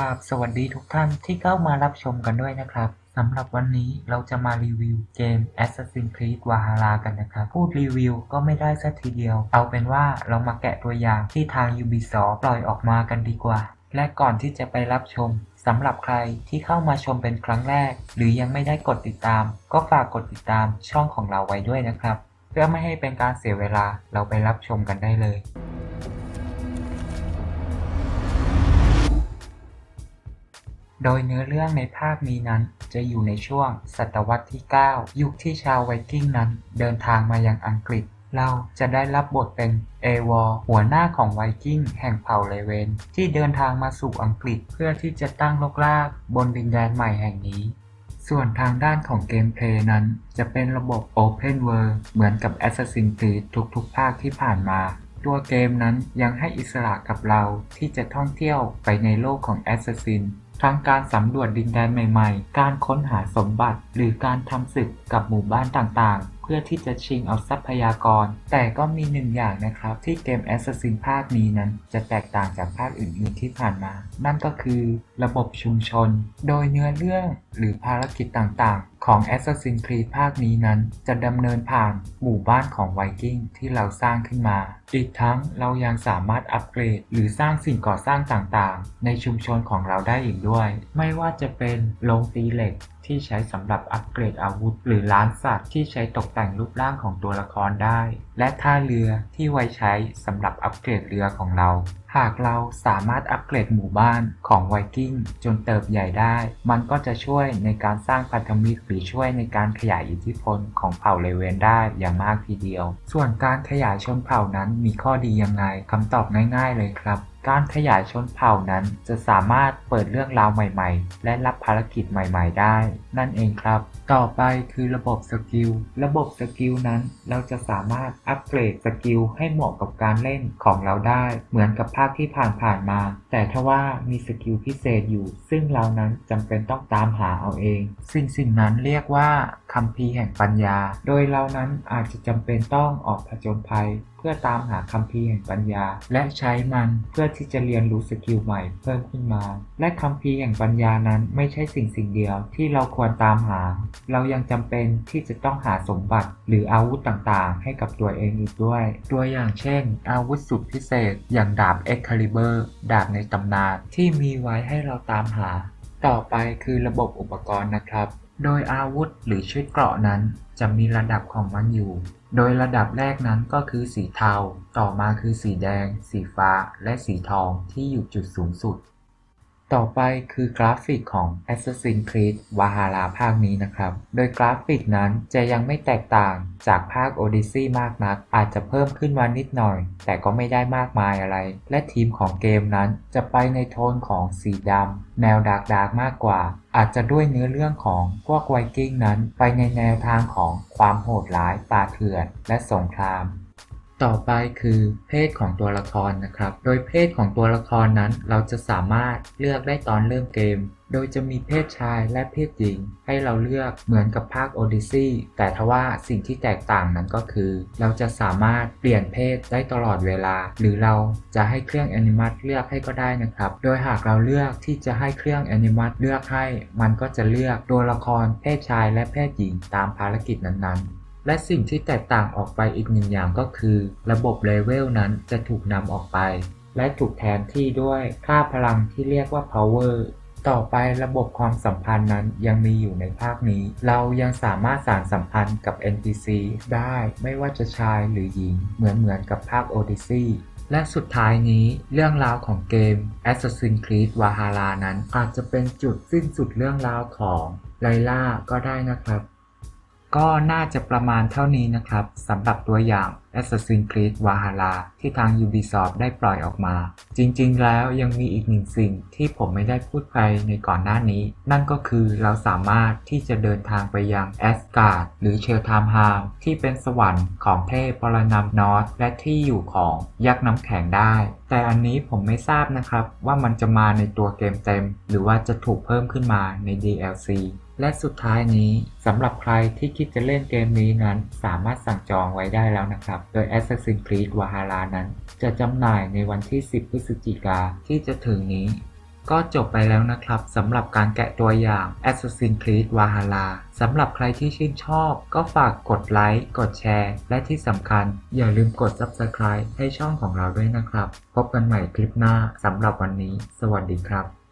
ครับสวัสดีทุกท่านที่เข้ามารับชมกันด้วยนะครับสำหรับวันนี้เราจะมารีวิวเกม Assassin's Creed Valhalla กันนะครับพูดรีวิวก็ไม่ได้สักทีเดียว เอาเป็นว่าเรามาแกะตัวอย่างที่ทาง Ubisoft ปล่อยออกมากันดีกว่า และก่อนที่จะไปรับชมสำหรับใครที่เข้ามาชมเป็นครั้งแรก หรือยังไม่ได้กดติดตาม ก็ฝากกดติดตามช่องของเราไว้ด้วยนะครับ เพื่อไม่ให้เป็นการเสียเวลาเราไปรับชมกันได้เลย โดยเนื้อเรื่องในภาคนี้นั้น จะอยู่ในช่วงศตวรรษที่ 9 ยุคที่ชาวไวกิ้งนั้น เดินทางมายังอังกฤษ เราจะได้รับบทเป็นเอวอร์หัวหน้าของไวกิ้งแห่งเผ่าเลเวน ที่เดินทางมาสู่อังกฤษเพื่อที่จะตั้งรกรากบนดินแดนใหม่แห่งนี้ส่วนทางด้านของเกมเพลย์นั้น จะเป็นระบบ Open World เหมือนกับ Assassin's Creed ทุกๆ ภาคที่ผ่านมา ตัวเกมนั้นยังให้อิสระกับเราที่จะท่องเที่ยวไปในโลกของ Assassin ทั้งการสำรวจดินแดนใหม่ๆ การค้นหาสมบัติ หรือการทำศึกกับหมู่บ้านต่างๆ เพื่อที่จะชิงเอาทรัพยากร แต่ก็มีหนึ่งอย่างนะครับที่เกม Assassin ภาคนี้นั้น จะแตกต่างจากภาคอื่นๆที่ผ่านมา นั่นก็คือระบบชุมชน โดยเนื้อเรื่องหรือภารกิจต่างๆ ของ Assassin's Creed ภาคนี้นั้น จะดำเนินผ่านหมู่บ้านของไวกิ้งที่เราสร้างขึ้นมา อีกทั้งเรายังสามารถอัปเกรด หรือสร้างสิ่งก่อสร้างต่างๆ ในชุมชนของเราได้อีกด้วยไม่ว่าจะเป็นโรงตีเหล็กที่ใช้สำหรับอัปเกรดอาวุธ หรือร้านสัตว์ที่ใช้ตกแต่งรูปร่างของตัวละครได้ และท่าเรือที่ไว้ใช้สำหรับอัปเกรดเรือของเรา หากเราสามารถอัปเกรดหมู่บ้านของไวกิ้งจนเติบใหญ่ได้ มันก็จะช่วยในการสร้างพันธมิตรหรือช่วยในการขยายอิทธิพลของเผ่าเลเวนได้อย่างมากทีเดียว ส่วนการขยายชนเผ่านั้นมีข้อดียังไงคำตอบง่าย ๆ เลยครับ การขยายชนเผ่านั้นจะสามารถเปิดเรื่องราวใหม่ ๆ และรับภารกิจใหม่ ๆ ได้นั่นเองครับต่อไปคือระบบสกิล ระบบสกิลนั้นเราจะสามารถอัปเกรดสกิลให้เหมาะกับการเล่นของเราได้ เหมือนกับภาคที่ผ่านๆมา แต่ถ้าว่ามีสกิลพิเศษอยู่ ซึ่งเรานั้นจำเป็นต้องตามหาเอาเอง สิ่งสิ่งนั้นเรียกว่าคัมภีร์แห่งปัญญา โดยเรานั้นอาจจะจำเป็นต้องออกผจญภัยเพื่อตามหาคัมภีร์แห่งปัญญา และใช้มันเพื่อที่จะเรียนรู้สกิลใหม่เพิ่มขึ้นมา และคัมภีร์แห่งปัญญานั้นไม่ใช่สิ่งสิ่งเดียวที่เราควรตามหาเรายังจำเป็นที่จะต้องหาสมบัติหรืออาวุธต่างๆ ให้กับตัวเองอีกด้วย ตัวอย่างเช่น อาวุธสุดพิเศษ อย่างดาบ Excalibur ดาบในตำนานที่มีไว้ให้เราตามหา ต่อไปคือระบบอุปกรณ์นะครับ โดยอาวุธหรือชุดเกราะนั้น จะมีระดับของมันอยู่ โดยระดับแรกนั้นก็คือสีเทา ต่อมาคือสีแดง สีฟ้า และสีทองที่อยู่จุดสูงสุด ต่อไปคือกราฟิกของ Assassin's Creed Valhalla ภาคนี้นะครับ โดยกราฟิกนั้นจะยังไม่แตกต่างจากภาค Odyssey มากนัก อาจจะเพิ่มขึ้นมานิดหน่อย แต่ก็ไม่ได้มากมายอะไร และทีมของเกมนั้นจะไปในโทนของสีดำแนวดาร์กดาร์กมากกว่า อาจจะด้วยเนื้อเรื่องของพวกไวกิ้งนั้น ไปในแนวทางของความโหดร้ายป่าเถื่อน และสงคราม ต่อไปคือเพศของตัวละครนะครับ โดยเพศของตัวละครนั้นเราจะสามารถเลือกได้ตอนเริ่มเกม โดยจะมีเพศชายและเพศหญิง ให้เราเลือกเหมือนกับภาค Odyssey แต่ทว่าสิ่งที่แตกต่างนั้นก็คือ เราจะสามารถเปลี่ยนเพศได้ตลอดเวลา หรือเราจะให้เครื่อง Animat เลือกให้ก็ได้นะครับ โดยหากเราเลือกที่จะให้เครื่อง Animat เลือกให้ มันก็จะเลือกตัวละครเพศชายและเพศหญิงตามภารกิจนั้นๆ และสิ่งที่แตกต่างออกไปอีกหนึ่งอย่างก็คือ ระบบเลเวลนั้นจะถูกนำออกไป และถูกแทนที่ด้วยค่าพลังที่เรียกว่า power ต่อไประบบความสัมพันธ์นั้นยังมีอยู่ในภาคนี้ เรายังสามารถสานสัมพันธ์กับ NPC ได้ไม่ว่าจะชายหรือหญิง เหมือนเหมือนกับภาค Odyssey และสุดท้ายนี้เรื่องราวของเกม Assassin's Creed Valhalla นั้นอาจจะเป็นจุดสิ้นสุดเรื่องราวของไลล่าก็ได้นะครับ ก็น่าจะประมาณเท่านี้นะครับสำหรับตัวอย่าง Assassin's Creed Valhalla ที่ทาง Ubisoft ได้ปล่อยออกมา จริงๆ แล้วยังมีอีกหนึ่งสิ่งที่ผมไม่ได้พูดไปในก่อนหน้านี้ นั่นก็คือเราสามารถที่จะเดินทางไปยังแอสการ์ดหรือเชลทามฮาวที่เป็นสวรรค์ของเทพปรนามนอสและที่อยู่ของยักษ์น้ำแข็งได้ แต่อันนี้ผมไม่ทราบนะครับว่ามันจะมาในตัวเกมเต็ม หรือว่าจะถูกเพิ่มขึ้นมาใน DLC และสุดท้ายนี้สำหรับใครที่คิดจะเล่นเกมนี้นั้น สามารถสั่งจองไว้ได้แล้วนะครับโดย Assassin's Creed Valhalla นั้น จะจำหน่ายในวันที่ 10 พฤศจิกาที่จะถึงนี้ ก็จบไปแล้วนะครับสำหรับการแกะตัวอย่าง Assassin's Creed Valhalla สำหรับใครที่ชื่นชอบ ก็ฝากกดไลค์ กดแชร์ และที่สำคัญ อย่าลืมกด Subscribe ให้ช่องของเราด้วยนะครับ พบกันใหม่คลิปหน้าสำหรับวันนี้ สวัสดีครับ